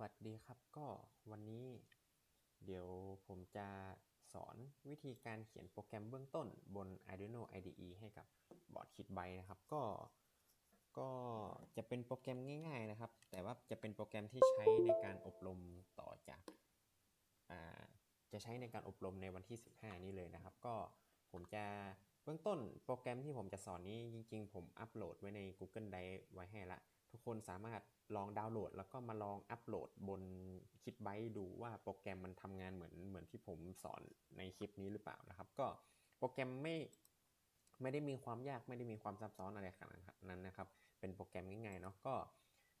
วัสดีครับก็วันนี้เดี๋ยวผมจะสอนวิธีการเขียนโปรแกรมเบื้องต้นบน Arduino IDE ให้กับบอร์ดคิดไบนะครับ ก็ก็จะเป็นโปรแกรมง่าย ๆนะครับ แต่ว่าจะเป็นโปรแกรมที่ใช้ในการอบรมต่อจากอ่าจะใช้ในการอบรมในวันที่ 15 นี้เลยนะครับ ก็ผมจะเบื้องต้นโปรแกรมที่ผมจะสอนนี้จริง ๆ ผมอัปโหลดไว้ใน Google Drive ไว้ให้ละ ทุกคนสามารถลองดาวน์โหลด แล้วก็มาลองอัปโหลดบนคิดไบดูว่าโปรแกรมมันทำงานเหมือนเหมือนที่ผมสอนในคลิปนี้หรือเปล่านะครับ ก็โปรแกรมไม่ไม่ได้มีความยากไม่ได้มีความซับซ้อนอะไรขนาดนั้นนะครับ เป็นโปรแกรมง่ายๆเนาะก็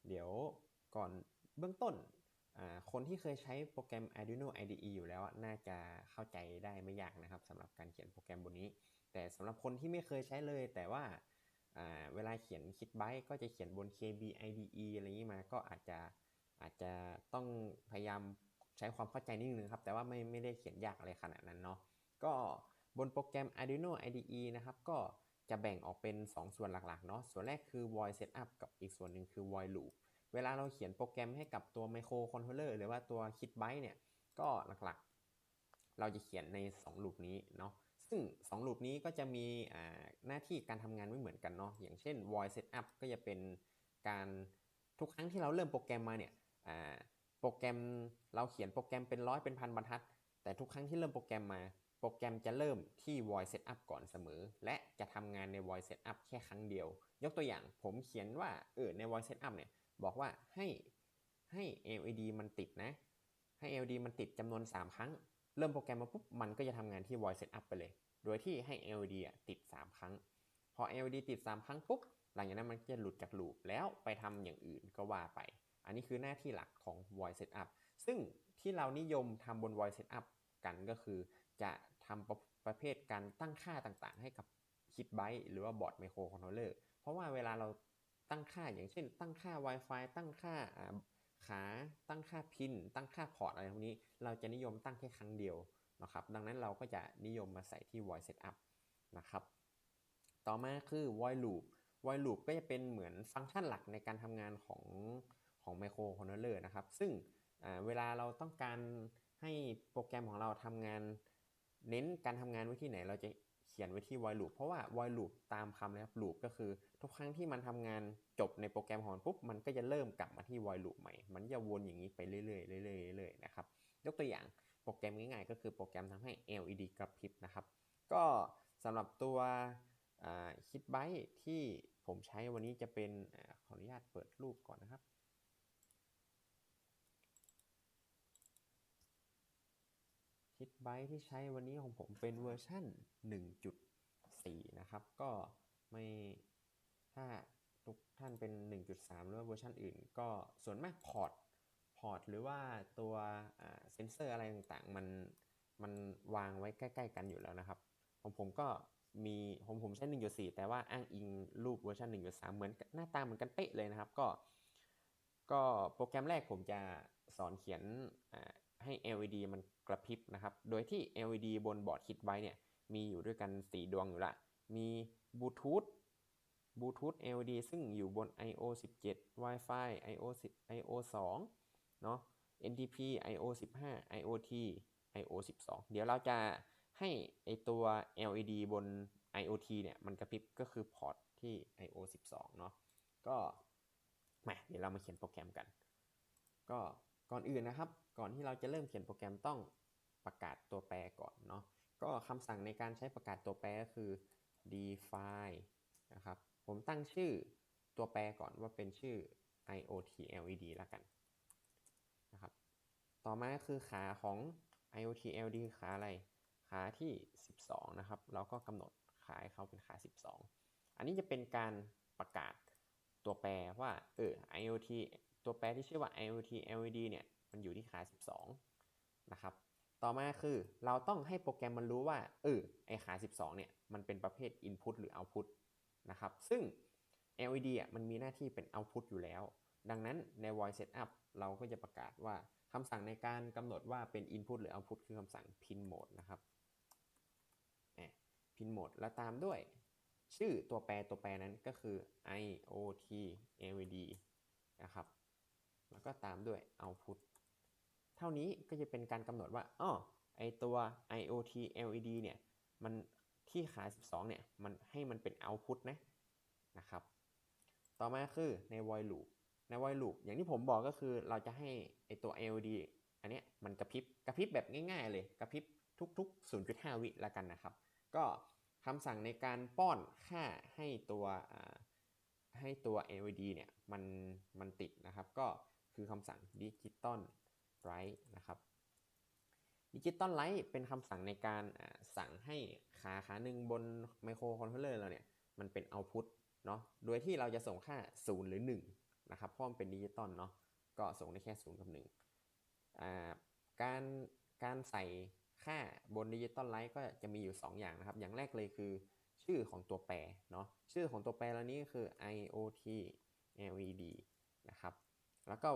เดี๋ยวก่อนเบื้องต้นคนที่เคยใช้โปรแกรม Arduino IDE อยู่แล้วน่าจะเข้าใจได้ไม่ยากนะครับสำหรับการเขียนโปรแกรมบนนี้ แต่สำหรับคนที่ไม่เคยใช้เลย แต่ว่า เวลาเขียนคิดไบต์ก็จะเขียนบน KB IDE อะไรนี้มา ก็อาจจะอาจจะต้องพยายามใช้ความเข้าใจนิดนึงครับ แต่ว่าไม่ไม่ได้เขียนยากอะไรขนาดนั้นเนาะ ก็บนโปรแกรม Arduino IDE นะครับ ก็จะแบ่งออกเป็น 2 ส่วนหลักๆเนาะ ส่วนแรกคือ void setup กับอีกส่วนหนึ่งคือ void loop เวลาเราเขียนโปรแกรมให้กับตัว micro controller หรือว่าตัวคิดไบต์เนี่ย ก็หลักๆ เราจะเขียนใน 2 ลูปนี้เนาะ ซึ่ง 2 ลูปนี้ก็จะมีหน้าที่การทำงานไม่เหมือนกันเนาะอย่างเช่น void setup ก็จะเป็นการทุกครั้งที่เราเริ่มโปรแกรมมาเนี่ยโปรแกรมเราเขียนโปรแกรมเป็นร้อยเป็นพันบรรทัด แต่ทุกครั้งที่เริ่มโปรแกรมมา โปรแกรมจะเริ่มที่ void setup ก่อนเสมอ และจะทำงานใน void setup แค่ครั้งเดียว ยกตัวอย่างผมเขียนว่าเออใน void setup เนี่ยบอกว่าให้ให้ LED มันติดนะให้ LED มันติดจำนวน 3 ครั้ง เริ่มโปรแกรมมาปุ๊บมันก็จะทำงานที่ void setup ไปเลย โดยที่ให้ LED ติด 3 ครั้ง พอ LED ติด 3 ครั้งปุ๊บหลังจากนั้นมันจะหลุดจากลูปแล้วไปทำอย่างอื่นก็ว่าไป อันนี้คือหน้าที่หลักของ void setup ซึ่งที่เรานิยมทำบน void setup กันก็คือ จะทำประประเภทการตั้งค่าต่างๆ ให้กับคิดไบต์หรือว่าบอร์ดไมโครคอนโทรลเลอร์เพราะว่าเวลาเราตั้งค่าอย่างเช่น ตั้งค่า Wi-Fi ตั้งค่า ขาตั้งค่าพิน ตั้งค่าพอร์ตอะไรพวกนี้ เราจะนิยมตั้งแค่ครั้งเดียวนะครับดังนั้นเราก็จะนิยมมาใส่ที่ void setup นะครับต่อมาคือ void loop void loop ก็จะเป็นเหมือนฟังก์ชันหลักในการทำงานของของ microcontroller นะครับ ซึ่งเวลาเราต้องการให้โปรแกรมของเราทำงาน เน้นการทำงานไว้ที่ไหน เราจะเขียนไว้ที่ void loop เพราะว่า void loop ตามคำนะครับ loop ก็คือ ทุกครั้งที่มันทำงานจบในโปรแกรมของมันปุ๊บมันก็จะเริ่มกลับมาที่ void loop ใหม่ มันจะวนอย่างนี้ไปเรื่อยๆเรื่อยๆเรื่อยๆนะครับยกตัวอย่างโปรแกรมง่ายๆ ก็คือโปรแกรมทำให้ LED กระพริบนะครับ ก็สำหรับตัวคิดไบต์ที่ผมใช้วันนี้จะเป็นขออนุญาตเปิดรูปก่อนนะครับคิดไบต์ที่ใช้วันนี้ของผมเป็นเวอร์ชัน1.4 นะครับ ก็ไม่ ถ้าทุกท่านเป็น 1.3 หรือว่าเวอร์ชันอื่น ก็ส่วนมากพอร์ตพอร์ตหรือว่าตัวเซนเซอร์อะไรต่างๆ มันมันวางไว้ใกล้ๆกันอยู่แล้วนะครับของผมก็มีผมผมใช้1.4 แต่ว่าอ้างอิงรูปเวอร์ชัน1.3 เหมือนหน้าตาเหมือนกันเป๊ะเลยนะครับ ก็ ก็โปรแกรมแรกผมจะสอนเขียนให้ LED มันกระพริบนะครับ โดยที่ LED บนบอร์ดคิดไว้เนี่ยมีอยู่ด้วยกัน 4 ดวงอยู่ละ มีบลูทูธ บลูทูธ LED ซึ่งอยู่บน I/O 17 Wi-Fi I/O 10 I/O 2เนาะ NTP I/O 15 IoT I/O 12 เดี๋ยวเราจะให้ไอตัว LED บน IoT เนี่ย มันกระพริบก็คือพอร์ตที่ I/O 12 เนาะก็มาเดี๋ยวเรามาเขียนโปรแกรมกัน ก็ก่อนอื่นนะครับ ก่อนที่เราจะเริ่มเขียนโปรแกรมต้องประกาศตัวแปรก่อนเนาะก็คำสั่งในการใช้ประกาศตัวแปรก็คือ define นะครับ ผมตั้งชื่อตัวแปรก่อนว่าเป็นชื่อ IoT LED แล้วกันนะครับ ต่อมาคือขาของ IoT LED ขาอะไร ขาที่ 12 นะครับ เราก็กำหนดขาให้เขาเป็นขา 12 อันนี้จะเป็นการประกาศตัวแปรว่าเออ IoT ตัวแปรที่ชื่อว่า IoT LED เนี่ยมันอยู่ที่ขา 12 นะครับ ต่อมาคือเราต้องให้โปรแกรมมันรู้ว่าเออไอขา 12 เนี่ยมันเป็นประเภท Input หรือ Output นะครับ ซึ่ง LED อะมันมีหน้าที่เป็น Output อยู่แล้ว ดังนั้นใน void setup เราก็จะประกาศว่าคำสั่งในการกำหนดว่าเป็น input หรือ output คือคำสั่ง pin mode นะครับ pin mode แล้วตามด้วย ชื่อตัวแปรตัวแปรนั้นก็คือ IoT LED นะครับ แล้วก็ตามด้วย output เท่านี้ก็จะเป็นการกำหนดว่าอ้อไอตัว IoT LED เนี่ย มัน ที่ขา12 เนี่ย มันให้มันเป็น output นะ นะครับ ต่อมาคือใน void loop ใน void loop อย่างที่ผมบอกก็คือเราจะให้ไอตัว LED อันเนี้ยมันกระพริบ กระพริบแบบง่ายๆ เลย กระพริบทุกๆ 0.5 วิละกันนะครับ ก็คำสั่งในการป้อนค่าให้ตัวให้ตัว LED เนี่ย มัน มันติดนะครับ ก็คือคำสั่ง digital write นะครับ digital write เป็นคำสั่งในการสั่งให้ขาขาหนึ่งบนไมโครคอนโทรลเลอร์เราเนี่ยมันเป็น output เนาะโดยที่เราจะส่งค่า 0 หรือ 1 นะครับเพราะมันเป็นดิจิตอลเนาะก็ส่งได้แค่ 0 กับ1การการใส่ค่าบนดิจิตอลไลท์ก็จะมีอยู่ 2 อย่างนะครับ อย่างแรกเลยคือชื่อของตัวแปรเนาะชื่อของตัวแปรแล้วนี้คือ IoT LED นะครับแล้วก็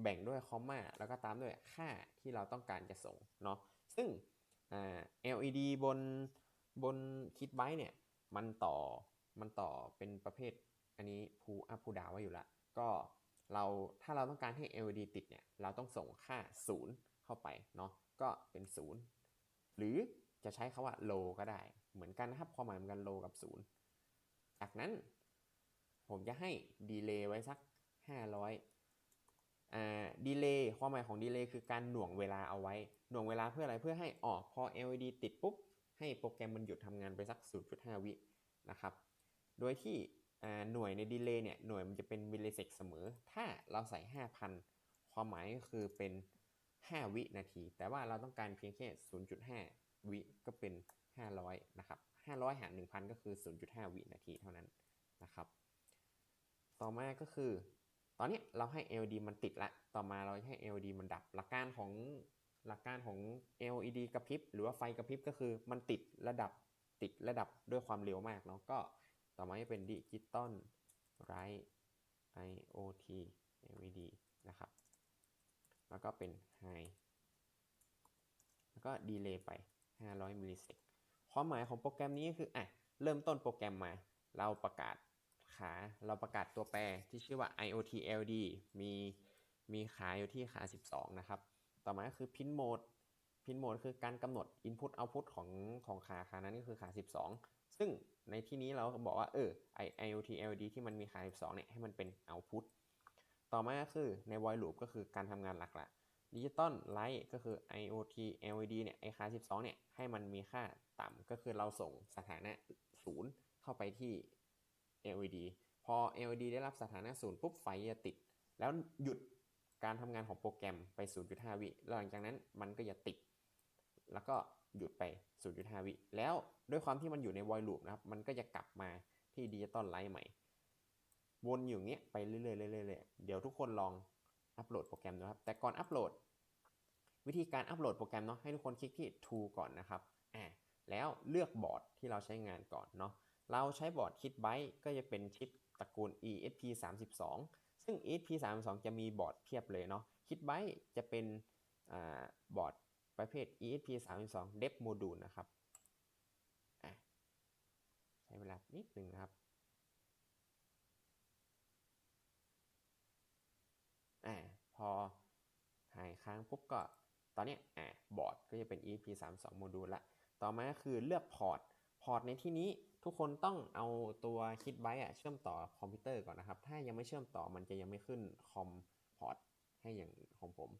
แบ่งด้วยคอมมาแล้วก็ตามด้วยค่าที่เราต้องการจะส่งเนาะซึ่ง LED บนบนคิดไบต์เนี่ยมันต่อมันต่อเป็นประเภทอันนี้พูอัพพูดาวไว้อยู่ล้วก็เราถ้าเราต้องการให้ LED ติดเนี่ยเราต้องส่งค่า 0 เข้าไปเนาะก็เป็น 0 หรือจะใช้คาว่า low ก็ได้ เหมือนกันนะครับความหมายเหมือนกัน low กับ 0 จากนั้น ผมจะให้ delay ไว้สัก 500 อ่า delay ความหมายของ delay คือการหน่วงเวลาเอาไว้ หน่วงเวลาเพื่ออะไรเพื่อให้ออกพอ LED ติดปุ๊บ ให้โปรแกรมมันหยุดทำงานไปสัก 0.5 วินะครับ โดยที่หน่วยในดีเลย์เนี่ยหน่วยมันจะเป็นมิลลิเซกเสมอ ถ้าเราใส่ 5,000 ความหมายก็คือเป็น 5 วินาที แต่ว่าเราต้องการเพียงแค่ 0.5 วิก็เป็น 500 นะครับ 500 หาร 1,000 ก็คือ 0.5 วินาทีเท่านั้นนะครับ ต่อมาก็คือ อนนี้เราให้ LED มันติดละ ต่อมาเราให้ LED มันดับ หลักการของหลักการของ LED กระพริบหรือว่าไฟกระพริบก็คือมันติดระดับติดระดับด้วยความเร็วมากเนาะ ก็ต่อมาจะเป็นดิจิตอลไร IoT LED นะครับ แล้วก็เป็น High แล้วก็ดีเลย์ไป 500มิลลิเซกความหมายของโปรแกรมนี้คืออะเริ่มต้นโปรแกรมมา เราประกาศ เราประกาศตัวแปรที่ชื่อว่า iotld มีมีขาอยู่ที่ขา 12 นะครับ ต่อมาก็คือ Pin Mode Pin Mode คือการกำหนด Input Output ของของขาขานั้นก็คือขา 12 ซึ่งในที่นี้เราบอกว่าเออ IoT LED ที่มันมีขา 12 เนี่ยให้มันเป็น output ต่อมาก็คือใน void loop ก็คือการทำงานหลักละ digital light ก็คือ IoT LED เนี่ยไอขา12 เนี่ย ให้มันมีค่าต่ำก็คือเราส่งสถานะ 0 เข้าไปที่ LED พอ LED ได้รับสถานะ0ปุ๊บไฟจะติด แล้วหยุดการทำงานของโปรแกรมไป 0.5 วิหลังจากนั้นมันก็จะติด แล้วก็หยุดไป 0.5 วิ แล้วด้วยความที่มันอยู่ใน void loop นะครับ มันก็จะกลับมาที่ดิจิตอลไลท์ใหม่ วนอยู่อย่างเงี้ยไปเรื่อยๆเรื่อยๆเดี๋ยวทุกคนลองอัปโหลดโปรแกรมนะครับ แต่ก่อนอัปโหลด วิธีการอัปโหลดโปรแกรมเนาะให้ทุกคนคลิกที่ tool ก่อนนะครับ อ่า แล้วเลือกบอร์ดที่เราใช้งานก่อนเนาะ เราใช้บอร์ดคิดไบต์ก็จะเป็นชิปตระกูล ESP 32ซึ่ง ESP 32จะมีบอร์ดเพียบเลยเนาะคิดไบต์จะเป็นบอร์ดประเภท ESP 32 Dev Module นะครับใช้เวลานิดหนึ่งนะครับอ่าพอหายค้างปุ๊บก็ตอนนี้อ่าบอร์ดก็จะเป็น ESP 32 Module ละ ต่อมาก็คือเลือกพอร์ต พอร์ตในที่นี้ ทุกคนต้องเอาตัวคิดไบต์เชื่อมต่อคอมพิวเตอร์ก่อนนะครับ ถ้ายังไม่เชื่อมต่อมันจะยังไม่ขึ้นคอมพอร์ตให้อย่างของผม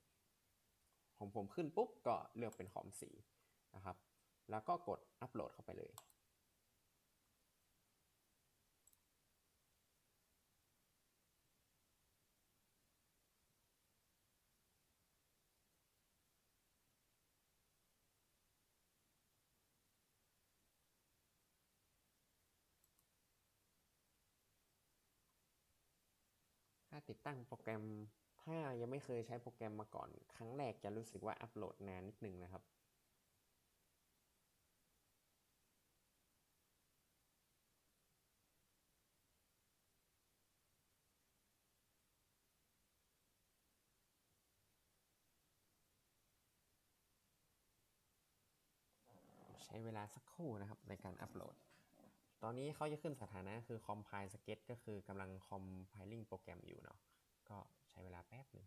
ของผมขึ้นปุ๊บก็เลือกเป็นคอมสีนะครับ แล้วก็กดอัปโหลดเข้าไปเลย ติดตั้งโปรแกรม ถ้ายังไม่เคยใช้โปรแกรมมาก่อน ครั้งแรกจะรู้สึกว่าอัปโหลดนานนิดนึงนะครับใช้เวลาสักครู่นะครับในการอัปโหลด ตอนนี้เขาจะขึ้นสถานะคือ compile sketch ก็คือกำลัง compiling โปรแกรมอยู่เนาะ ก็ใช้เวลาแป๊บแป๊บหนึ่ง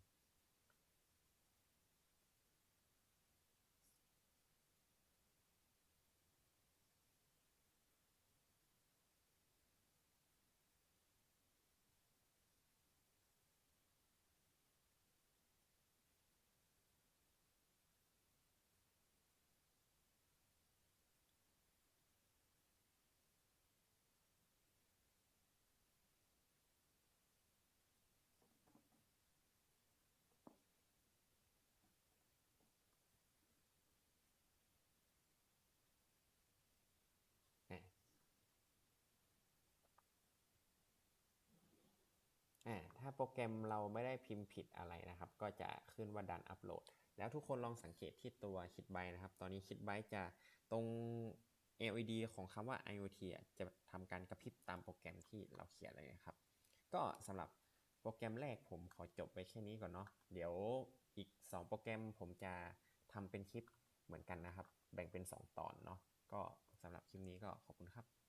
อ่าถ้าโปรแกรมเราไม่ได้พิมพ์ผิดอะไรนะครับ ก็จะขึ้นว่าดันอัปโหลด แล้วทุกคนลองสังเกตที่ตัวคิดไบนะครับ ตอนนี้คิดไบจะตรง LED ของคำว่า IoT จะทำการกระพริบตามโปรแกรมที่เราเขียนเลยนะครับ ก็สำหรับโปรแกรมแรกผมขอจบไว้แค่นี้ก่อนเนาะ เดี๋ยวอีก 2 โปรแกรมผมจะทำเป็นคลิปเหมือนกันนะครับ แบ่งเป็น 2 ตอนเนาะ ก็สำหรับคลิปนี้ก็ขอบคุณครับ